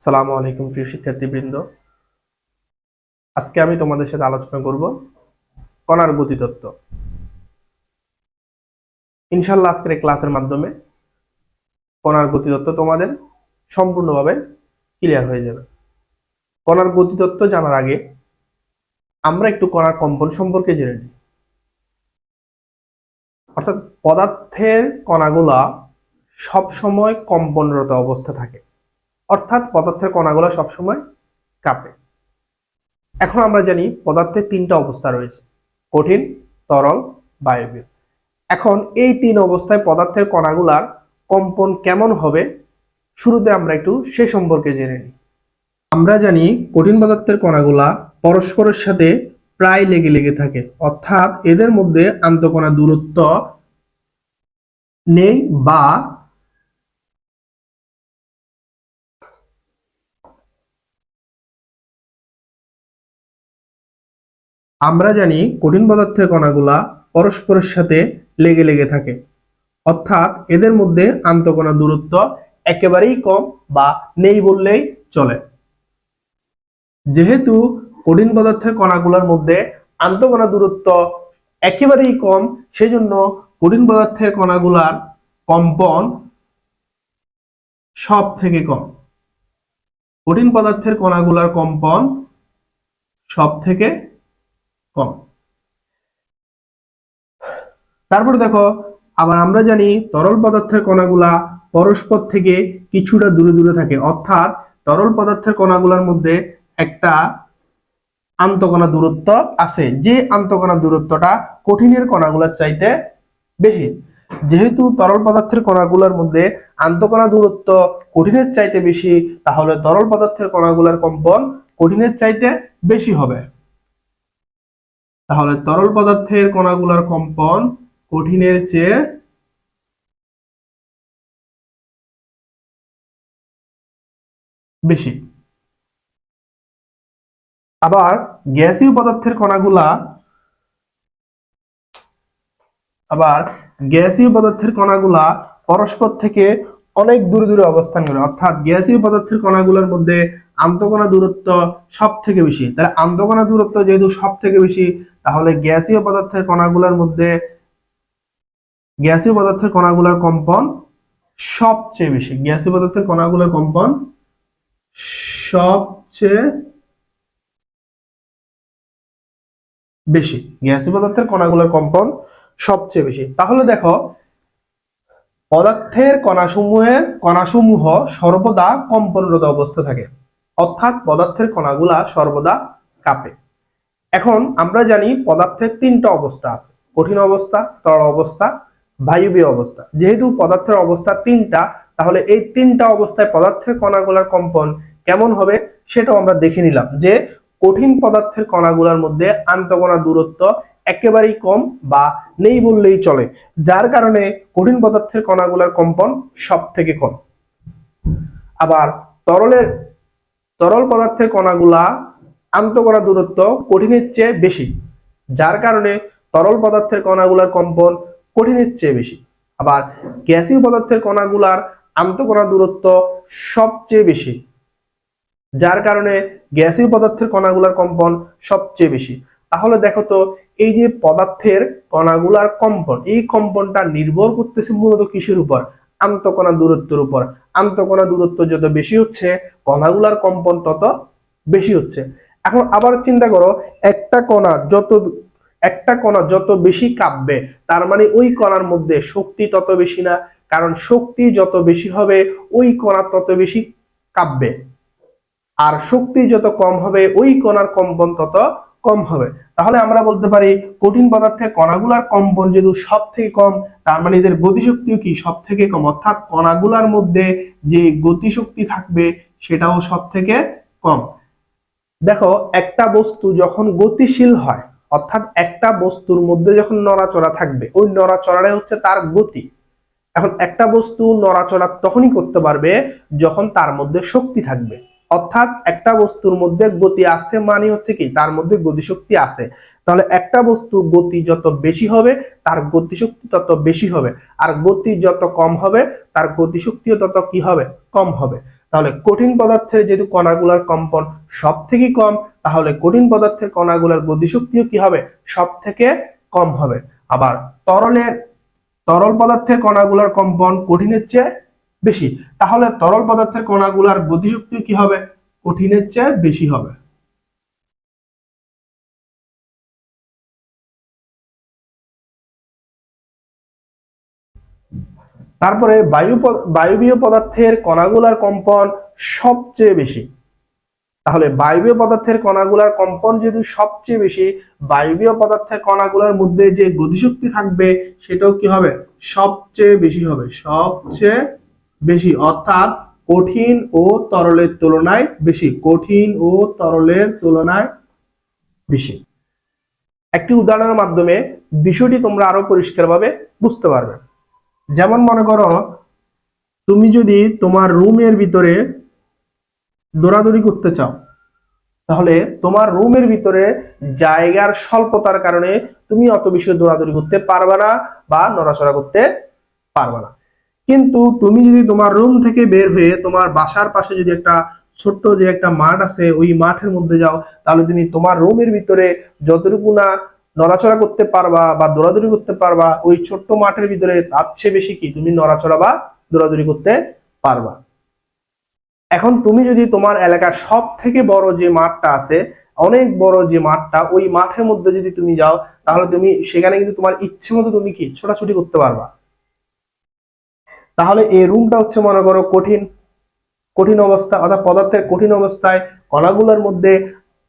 সালামু আলাইকুম, প্রিয় শিক্ষার্থীবৃন্দ। আজকে আমি তোমাদের সাথে আলোচনা করব কণার গতিতত্ত্ব ইনশাল্লাহ আজকের ক্লাসের মাধ্যমে কণার গতিতত্ত্ব তোমাদের সম্পূর্ণভাবে ক্লিয়ার হয়ে যাবে। কণার গতিতত্ত্ব জানার আগে আমরা একটু কণার কম্পন সম্পর্কে জেনে নিই। অর্থাৎ পদার্থের কণাগুলা সবসময় কম্পনরত অবস্থা থাকে। অর্থাৎ পদার্থের কণাগুলো সবসময় কাঁপে। এখন আমরা জানি পদার্থের তিনটা অবস্থা রয়েছে, কঠিন, তরল, বায়বীয়। এখন এই তিন অবস্থায় পদার্থের কণাগুলার কম্পন কেমন হবে, শুরুতে আমরা একটু সে সম্পর্কে জেনে নিই। আমরা জানি কঠিন পদার্থের কণাগুলা পরস্পরের সাথে প্রায় লেগে লেগে থাকে, অর্থাৎ এদের মধ্যে আন্তঃকণা দূরত্ব নেই বা আমরা জানি কঠিন পদার্থের কণাগুলা পরস্পরের সাথে লেগে লেগে থাকে। অর্থাৎ এদের মধ্যে আন্তঃকণা দূরত্ব একেবারেই কম বা নেই বললেই চলে। যেহেতু কঠিন পদার্থের কণাগুলোর মধ্যে আন্তঃকণা দূরত্ব একেবারেই কম, সেজন্য কঠিন পদার্থের কণাগুলার কম্পন সব থেকে কম। কঠিন পদার্থের কণাগুলার কম্পন সব থেকে কম। তারপর দেখো, আবার আমরা জানি তরল পদার্থের কণাগুলা পরস্পর থেকে কিছুটা দূরে দূরে থাকে। অর্থাৎ তরল পদার্থের কণাগুলোর মধ্যে একটা আন্তঃকণা দূরত্ব আছে। যে আন্তঃকণা দূরত্বটা কঠিনের কণাগুলোর চাইতে বেশি। যেহেতু তরল পদার্থের কণাগুলোর মধ্যে আন্তঃকণা দূরত্ব কঠিনের চাইতে বেশি, তাহলে তরল পদার্থের কণাগুলোর কম্পন কঠিনের চাইতে বেশি হবে। তাহলে তরল পদার্থের কণাগুলোর কম্পন কঠিনের চেয়ে বেশি। আবার গ্যাসীয় পদার্থের কণাগুলা, আবার গ্যাসীয় পদার্থের কণাগুলা পরস্পর থেকে অনেক দূরে দূরে অবস্থান করে। অর্থাৎ গ্যাসীয় পদার্থের কণাগুলোর মধ্যে আন্তঃকণা দূরত্ব সব থেকে বেশি। তাহলে আন্তঃকণা দূরত্ব যেহেতু সব থেকে বেশি তাহলে গ্যাসীয় পদার্থের কণাগুলোর মধ্যে গ্যাসীয় পদার্থের কণাগুলোর কম্পন সবচেয়ে বেশি। গ্যাসীয় পদার্থের কণাগুলোর কম্পন সবচেয়ে বেশি। গ্যাসীয় পদার্থের কণাগুলোর কম্পন সবচেয়ে বেশি। তাহলে দেখো, পদার্থের কণাসমূহের কণাসমূহ সর্বদা কম্পনরত অবস্থা থাকে। অর্থাৎ পদার্থের কণাগুলা সর্বদা কাঁপে। এখন আমরা জানি পদার্থের তিনটা অবস্থা আছে। কঠিন অবস্থা, তরল অবস্থা, বায়বীয় অবস্থা। যেহেতু পদার্থের অবস্থা তিনটা, তাহলে এই তিনটা অবস্থায় পদার্থের কণাগুলার কম্পন কেমন হবে সেটাও আমরা দেখে নিলাম যে কঠিন পদার্থের কণাগুলোর মধ্যে আন্তঃকণা দূরত্ব একেবারেই কম বা নেই বললেই চলে, যার কারণে কঠিন পদার্থের কণাগুলোর কম্পন সব থেকে কম। আবার তরলের, তরল পদার্থের কণাগুলা আন্তঃকণা দূরত্ব কঠিনের চেয়ে বেশি, যার কারণে তরল পদার্থের কণাগুলার কম্পন কঠিনের চেয়ে বেশি। আবার গ্যাসীয় পদার্থের কণাগুলার আন্তঃকণা দূরত্ব সবচেয়ে বেশি, যার কারণে গ্যাসীয় পদার্থের কণাগুলার কম্পন সবচেয়ে বেশি। তাহলে দেখো তো, এই যে পদার্থের কণাগুলার কম্পন, এই কম্পনটা নির্ভর করতেছে মূলত কিসের উপর? আন্তঃকণা দূরত্বের উপর। আন্তঃকণা দূরত্ব যত বেশি হচ্ছে, কণাগুলার কম্পন তত বেশি হচ্ছে। এখন আবার চিন্তা করো, একটা কণা যত, একটা কণা যত বেশি কাঁপবে, তার মানে ওই কণার মধ্যে শক্তি তত বেশি না, কারণ শক্তি যত বেশি হবে, ওই কণা তত বেশি কাঁপবে। আর শক্তি যত কম হবে, ওই কণার কম্পন তত কম হবে। তাহলে আমরা বলতে পারি, কঠিন পদার্থের কণাগুলার কম্পন যেহেতু সব থেকে কম, তার মানে এদের গতিশক্তিও কি সব থেকে কম? অর্থাৎ কণাগুলার মধ্যে যে গতিশক্তি থাকবে, সেটাও সব থেকে কম। দেখো, একটা বস্তু যখন গতিশীল হয়, অর্থাৎ একটা বস্তুর মধ্যে যখন নড়াচড়া থাকবে, ওই নড়াচড়াটাই হচ্ছে তার গতি। এখন একটা বস্তু নড়াচড়া তখনই করতে পারবে যখন তার মধ্যে শক্তি থাকবে। অর্থাৎ একটা বস্তুর মধ্যে গতি আছে মানে হচ্ছে কি? তার মধ্যে গতিশক্তি আছে তাহলে একটা বস্তুর গতি যত বেশি হবে, তার গতিশক্তি তত বেশি হবে। আর গতি যত কম হবে, তার গতিশক্তিও তত কি হবে? কম হবে। তাহলে কঠিন পদার্থের যেহেতু কণাগুলার কম্পন সব থেকে কম, তাহলে কঠিন পদার্থের কণাগুলার গতিশক্তিও কি হবে? সব থেকে কম হবে। আবার তরলের, তরল পদার্থের কণাগুলার কম্পন কঠিনের চেয়ে বেশি। তাহলে তরল পদার্থের কণাগুলার গতিশক্তিও কি হবে? কঠিনের চেয়ে বেশি হবে। তারপরে বায়ু বায়বীয় পদার্থের কণাগুলার কম্পন সবচেয়ে বেশি। তাহলে বায়বীয় পদার্থের কণাগুলার কম্পন যেহেতু সবচেয়ে বেশি, বায়বীয় পদার্থের কণাগুলোর মধ্যে যে গতিশক্তি থাকবে, সেটাও কি হবে? সবচেয়ে বেশি হবে, সবচেয়ে বেশি। অর্থাৎ কঠিন ও তরলের তুলনায় বেশি, কঠিন ও তরলের তুলনায় বেশি। একটি উদাহরণের মাধ্যমে বিষয়টি তোমরা আরও পরিষ্কারভাবে বুঝতে পারবে। যেমন মনে করো, তুমি যদি তোমার রুমের ভিতরে দৌড়াদৌড়ি করতে চাও, তাহলে তোমার রুমের ভিতরে জায়গার স্বল্পতার কারণে তুমি অত বেশি দৌড়াদৌড়ি করতে পারবে না বা নড়াচড়া করতে পারবে না। কিন্তু তুমি যদি তোমার রুম থেকে বের হয়ে তোমার বাসার পাশে যদি একটা ছোট্ট যে একটা মাঠ আছে, ওই মাঠের মধ্যে যাও, তাহলে তুমি তোমার রুমের ভিতরে যতটুকু না নড়াচড়া করতে পারবা বা দৌড়াদৌড়ি করতে পারবা, ওই ছোট্ট মাঠের ভিতরে তার চেয়ে বেশি কি? তুমি নড়াচড়া বা দৌড়াদৌড়ি করতে পারবা। এখন তুমি যদি তোমার এলাকার সব থেকে বড় যে মাঠটা আছে, অনেক বড় যে মাঠটা, ওই মাঠের মধ্যে যদি তুমি যাও, তাহলে তুমি, সেখানে কিন্তু তোমার ইচ্ছে মতো তুমি কি? ছোটাছুটি করতে পারবা। তাহলে এই রুমটা হচ্ছে, মনে করো, কঠিন কঠিন অবস্থা, অর্থাৎ পদার্থের কঠিন অবস্থায় কণাগুলোর মধ্যে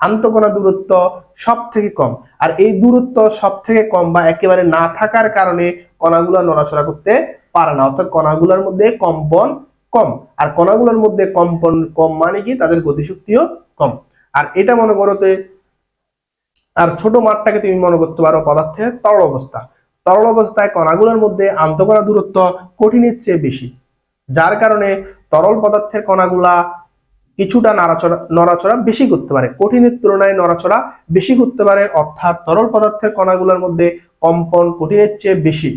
আন্তকণা দূরত্ব সব থেকে কম। আর এই দূরত্ব সব থেকে কম বা একেবারে না থাকার কারণে কণাগুলো নড়াচড়া করতে পারে না। অর্থাৎ কণাগুলোর মধ্যে কম্পন কম। আর কণাগুলোর মধ্যে কম্পন কম মানে কি? তাদের গতিশক্তিও কম। আর এটা মনে করো আর ছোট মাঠটাকে তুমি মনে করতে পারো পদার্থের তরল অবস্থা। তরল অবস্থায় কণাগুলোর মধ্যে আন্তকণা দূরত্ব কঠিনের চেয়ে বেশি। যার কারণে তরল পদার্থের কণাগুলা কিছুটা নাড়াচড়া নড়াচড়া বেশি করতে পারে। কঠিনের তুলনায় নড়াচড়া বেশি করতে পারে, অর্থাৎ তরল পদার্থের কণাগুলোর মধ্যে কম্পন কঠিনের চেয়ে বেশি।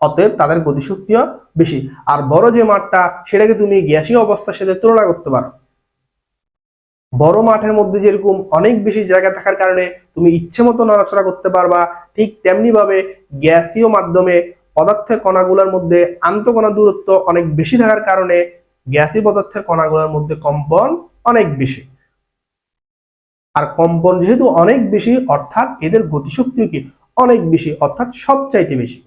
অতএব তাদের গতিশক্তিও বেশি। আর বড় যে মাঠটা, সেটাকে তুমি গ্যাসীয় অবস্থার সাথে তুলনা করতে পারো। বড় মাঠের মধ্যে যেরকম অনেক বেশি জায়গা থাকার কারণে তুমি ইচ্ছে মতো নড়াচড়া করতে পারবা, ঠিক তেমনি ভাবে গ্যাসীয় মাধ্যমে পদার্থের কণাগুলোর মধ্যে আন্তঃকণা দূরত্ব অনেক বেশি থাকার কারণে গ্যাসি পদার্থের কণাগুলোর মধ্যে কম্পন অনেক বেশি। আর কম্পন যেহেতু অনেক বেশি, অর্থাৎ এদের গতিশক্তিও কি? অনেক বেশি, অর্থাৎ সবচাইতে বেশি।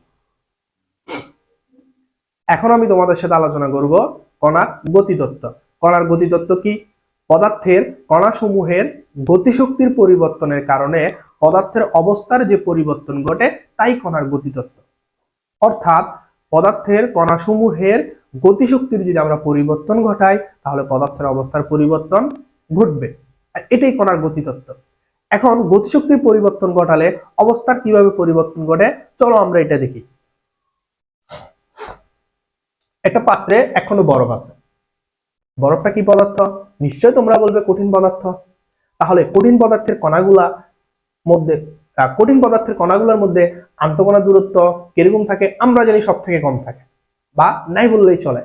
এখন আমি তোমাদের সাথে আলোচনা করব কণার গতিতত্ত্ব। কণার গতিতত্ত্ব কি? পদার্থের কণাসমূহের গতিশক্তির পরিবর্তনের কারণে পদার্থের অবস্থার যে পরিবর্তন ঘটে, তাই কণার গতিতত্ত্ব। অর্থাৎ পদার্থের কণাসমূহের গতিশক্তির যদি আমরা পরিবর্তন ঘটাই, তাহলে পদার্থের অবস্থার পরিবর্তন ঘটবে। এটাই কণার গতিতত্ত্ব। এখন গতিশক্তির পরিবর্তন ঘটালে অবস্থার কীভাবে পরিবর্তন ঘটে, চলো আমরা এটা দেখি। একটা পাত্রে এখনও বরফ আছে। বরফটা কি পদার্থ? নিশ্চয় তোমরা বলবে কঠিন পদার্থ। তাহলে কঠিন পদার্থের কণাগুলা মধ্যে কঠিন পদার্থের কণাগুলোর মধ্যে আন্তঃকণা দূরত্ব কীরকম থাকে? আমরা জানি সব থেকে কম থাকে। বা নাই বললেই চলে।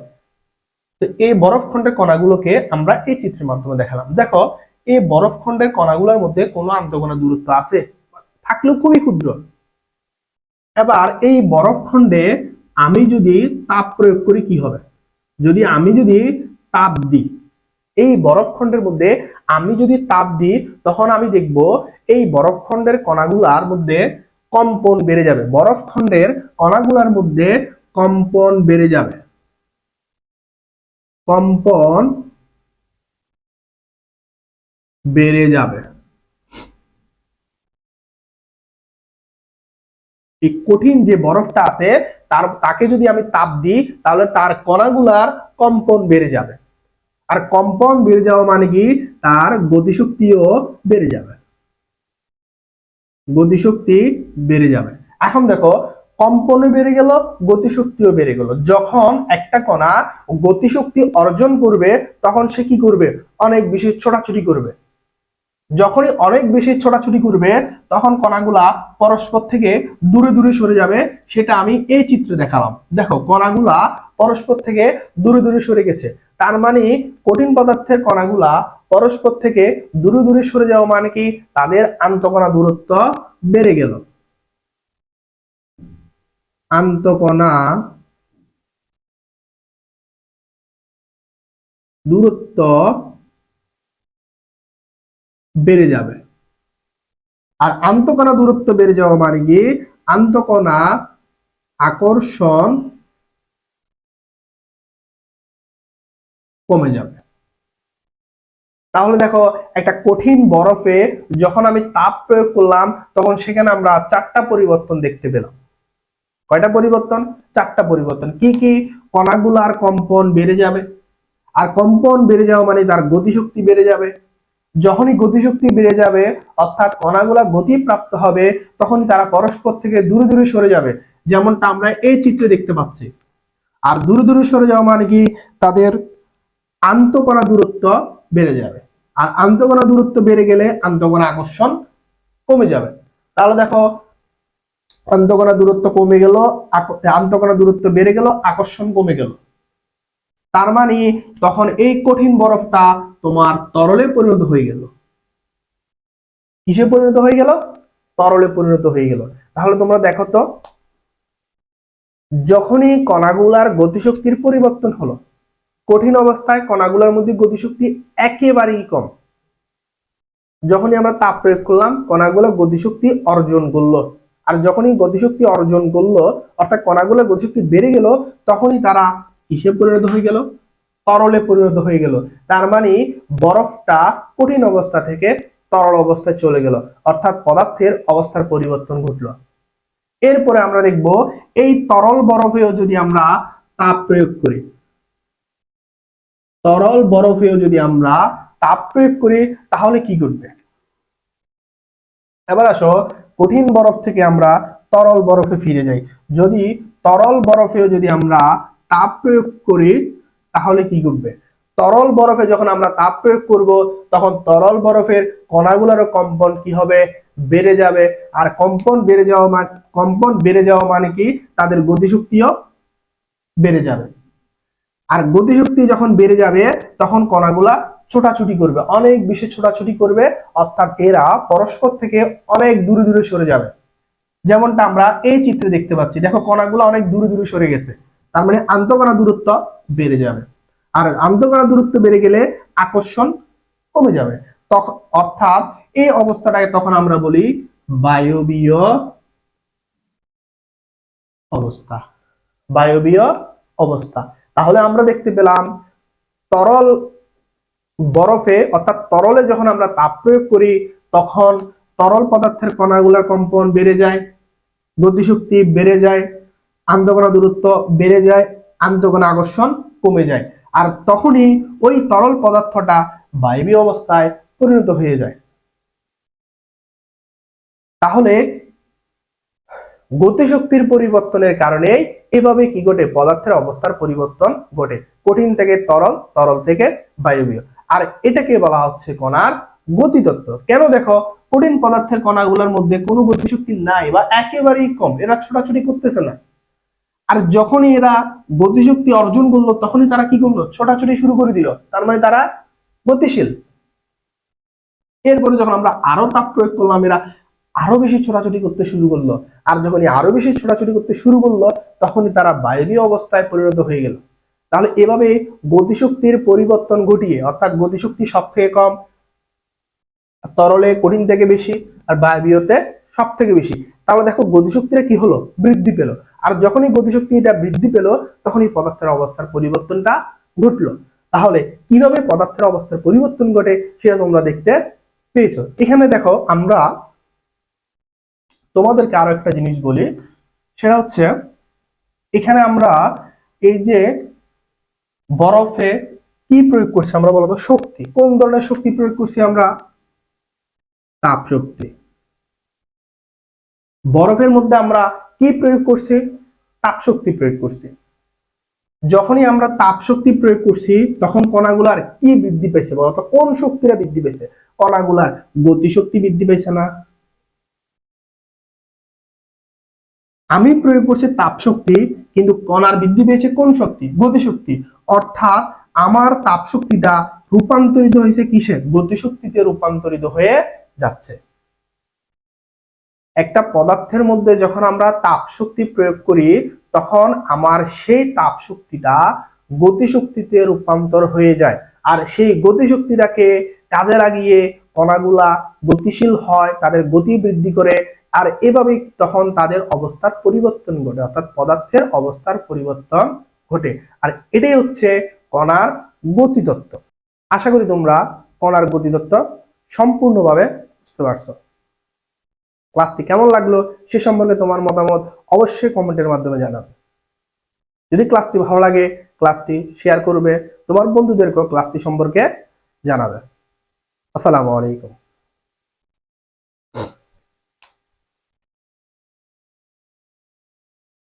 তো এই বরফ খণ্ডের কণাগুলোকে আমরা এই চিত্রের মাধ্যমে দেখালাম। দেখো, এই বরফ খণ্ডের কণাগুলোর মধ্যে কোনো আন্তঃকণা দূরত্ব আছে? থাকলেও খুবই ক্ষুদ্র। এবার এই বরফ খণ্ডে আমি যদি তাপ প্রয়োগ করি কি হবে? যদি আমি যদি তাপ দিই, এই বরফ খণ্ডের মধ্যে আমি যদি তাপ দিই, তখন আমি দেখব এই বরফ খণ্ডের কণাগুলার মধ্যে কম্পন বেড়ে যাবে। বরফ খণ্ডের কণাগুলার মধ্যে কম্পন বেড়ে যাবে। কম্পন বেড়ে যাবে। এই কঠিন যে বরফটা আছে, তার, তাকে যদি আমি তাপ দিই, তাহলে তার কণাগুলার কম্পন বেড়ে যাবে। আর কম্পন বেড়ে যাওয়া মানে কি? তার গতিশক্তিও বেড়ে যাবে। গতিশক্তি বেড়ে যাবে। এখন দেখো কম্পনও বেড়ে গেল, গতিশক্তিও বেড়ে গেল। যখন একটা কণা গতিশক্তি অর্জন করবে, তখন সে কি করবে? অনেক বেশি ছোটাছুটি করবে। যখনই অনেক বেশি ছোটাছুটি করবে, তখন কণাগুলা পরস্পর থেকে দূরে দূরে সরে যাবে। সেটা আমি এই চিত্রে দেখালাম। দেখো, কণাগুলা পরস্পর থেকে দূরে দূরে সরে গেছে। তার মানে কঠিন পদার্থের কণাগুলা পরস্পর থেকে দূরে দূরে সরে যাওয়া মানে কি? তাদের আন্তকণা দূরত্ব বেড়ে গেল। আন্তকণা দূরত্ব বেড়ে যাবে। আর আন্তকণা দূরত্ব বেড়ে যাওয়া মানে কি? আন্তকণা আকর্ষণ কমে যাবে। তাহলে দেখো, একটা কঠিন বরফে যখন আমি তাপ প্রয়োগ করলাম, তখন সেখানে আমরা চারটা পরিবর্তন দেখতে পেলাম। কয়টা পরিবর্তন? চারটা পরিবর্তন। কি কি কণাগুলার কম্পন বেড়ে যাবে? আর কম্পন বেড়ে যাওয়া মানে তার গতিশক্তি বেড়ে যাবে। যখনই গতিশক্তি বেড়ে যাবে, অর্থাৎ কণাগুলা গতি প্রাপ্ত হবে, তখনই তারা পরস্পর থেকে দূরে দূরে সরে যাবে। যেমনটা আমরা এই চিত্রে দেখতে পাচ্ছি। আর দূরে দূরে সরে যাওয়া মানে কি? তাদের আন্তকণা দূরত্ব বেড়ে যাবে। আর আন্তকণা দূরত্ব বেড়ে গেলে আন্তকণা আকর্ষণ কমে যাবে। তাহলে দেখো আন্তকণা দূরত্ব কমে গেল আন্তকণা দূরত্ব বেড়ে গেল, আকর্ষণ কমে গেল। তার মানে তখন এই কঠিন বরফটা তোমার তরলে পরিণত হয়ে গেল। কিসে পরিণত হয়ে গেল? তরলে পরিণত হয়ে গেল। তাহলে তোমরা দেখো তো, যখনই কণাগুলার গতিশক্তির পরিবর্তন হলো, কঠিন অবস্থায় কণাগুলোর মধ্যে গতিশক্তি একেবারেই কম। যখনই আমরা তাপ প্রয়োগ করলাম, কণাগুলো গতিশক্তি অর্জন করল। আর যখনই গতিশক্তি অর্জন করল, অর্থাৎ কণাগুলোর গতিশক্তি বেড়ে গেল, তখনই তারা কিসে পরিণত হয়ে গেল, তরলে পরিণত হয়ে গেল। তার মানে বরফটা কঠিন অবস্থা থেকে তরল অবস্থায় চলে গেল, অর্থাৎ পদার্থের অবস্থার পরিবর্তন ঘটলো। এরপরে আমরা দেখব এই তরল বরফেও যদি আমরা তাপ প্রয়োগ করি। তরল বরফেও যদি আমরা তাপ প্রয়োগ করি, তাহলে কি ঘটবে? এবার আসো কঠিন বরফ থেকে আমরা তরল বরফে ফিরে যাই। যদি তরল বরফেও যদি আমরা তাপ প্রয়োগ করি, তাহলে কি ঘটবে? তরল বরফে যখন আমরা তাপ প্রয়োগ করব, তখন তরল বরফের কণাগুলোরও কম্পন কি হবে? বেড়ে যাবে। আর কম্পন বেড়ে যাওয়া মানে কম্পন বেড়ে যাওয়া মানে কি? তাদের গতিশক্তিও বেড়ে যাবে। আর গতিশক্তি যখন বেড়ে যাবে, তখন কণাগুলা ছোটাছুটি করবে, অনেক বেশি ছোটাছুটি করবে, অর্থাৎ এরা পরস্পর থেকে অনেক দূরে দূরে সরে যাবে। যেমনটা আমরা এই চিত্রে দেখতে পাচ্ছি, দেখো কণাগুলো অনেক দূরে দূরে সরে গেছে, তার মানে আন্তকণা দূরত্ব বেড়ে যাবে। আর আন্তকণা দূরত্ব বেড়ে গেলে আকর্ষণ কমে যাবে। তখন অর্থাৎ এই অবস্থাটাকে তখন আমরা বলি বায়বীয় অবস্থা। বায়বীয় অবস্থা। তাহলে আমরা দেখতে পেলাম তরল বরফে, অর্থাৎ তরলে যখন আমরা তাপ প্রয়োগ করি, তখন তরল পদার্থের কণাগুলোর কম্পন বেড়ে যায়, গতিশক্তি বেড়ে যায়, আন্তকণা দূরত্ব বেড়ে যায়, আন্তকণা আকর্ষণ কমে যায়। আর তখনই ওই তরল পদার্থটা বায়বীয় অবস্থায় পরিণত হয়ে যায়। তাহলে গতিশক্তির পরিবর্তনের কারণে এভাবে কি ঘটে? পদার্থের অবস্থার পরিবর্তন ঘটে। কঠিন থেকে তরল তরল থেকে বায়বীয়। আর এটাকে বলা হচ্ছে কণার গতিতত্ত্ব। কেন দেখো? কঠিন পদার্থের কণাগুলোর মধ্যে কোনো গতিশক্তি নাই বা একেবারেই কম। এরা ছোটাছুটি করতেছে না। আর যখনই এরা গতিশক্তি অর্জন করল, তখনই তারা কি করল? ছোটাছুটি শুরু করে দিল। তার মানে তারা গতিশীল। এরপরে যখন আমরা আরও তাপ প্রয়োগ করলাম, এরা আরও বেশি ছোটাছুটি করতে শুরু করল। আর যখনই আরও বেশি ছোটাছুটি করতে শুরু করল, তখনই তারা বায়বীয় অবস্থায় পরিণত হয়ে গেল। তাহলে এভাবে গতিশক্তির পরিবর্তন ঘটিয়ে, অর্থাৎ গতিশক্তি সব থেকে কম, তরলে কঠিন থেকে বেশি, আর বায়বীয়তে সব থেকে বেশি। তাহলে দেখো গতিশক্তিটা কি হলো? বৃদ্ধি পেল। আর যখনই গতিশক্তি এটা বৃদ্ধি পেল, তখনই পদার্থের অবস্থার পরিবর্তনটা ঘটলো। তাহলে কীভাবে পদার্থের অবস্থার পরিবর্তন ঘটে, সেটা তোমরা দেখতে পেয়েছ। এখানে দেখো আমরা তোমাদেরকে আরও একটা জিনিস বলি, সেটা হচ্ছে, এখানে আমরা এই যে বরফে কি প্রয়োগ করছি আমরা বলতো শক্তি? কোন ধরনের শক্তি প্রয়োগ করছি আমরা? তাপ শক্তি। বরফের মধ্যে আমরা কি প্রয়োগ করছি? তাপ শক্তি প্রয়োগ করছি। যখনই আমরা তাপ শক্তি প্রয়োগ করছি, তখন কণাগুলার কি বৃদ্ধি পেয়েছে বলতো কোন শক্তিটা বৃদ্ধি পেয়েছে কণাগুলার গতিশক্তি বৃদ্ধি পেয়েছে না? আমি প্রয়োগ করছি তাপ শক্তি কিন্তু কণার বৃদ্ধি পেয়েছে কোন শক্তি? গতিশক্তি। অর্থাৎ আমার তাপ শক্তিটা রূপান্তরিত হয়েছে কিসে গতিশক্তিতে রূপান্তরিত হয়ে যাচ্ছে। একটা পদার্থের মধ্যে যখন আমরা তাপ শক্তি প্রয়োগ করি, তখন আমার সেই তাপ শক্তিটা গতিশক্তিতে রূপান্তর হয়ে যায়। আর সেই গতিশক্তিটাকে কাজে লাগিয়ে কণাগুলা গতিশীল হয়, তাদের গতি বৃদ্ধি করে আর এভাবেই তখন তাদের অবস্থার পরিবর্তন ঘটে, অর্থাৎ পদার্থের অবস্থার পরিবর্তন ঘটে। আর এটাই হচ্ছে কণার গতিতত্ত্ব আশা করি তোমরা কণার গতিতত্ত্ব সম্পূর্ণভাবে বুঝতে পারছ। ক্লাসটি কেমন লাগল সে সম্পর্কে তোমার মতামত অবশ্যই কমেন্টের মাধ্যমে জানাবে। যদি ক্লাসটি ভালো লাগে, ক্লাসটি শেয়ার করবে, তোমার বন্ধুদেরকেও ক্লাসটি সম্পর্কে জানাবে। আসসালামু আলাইকুম।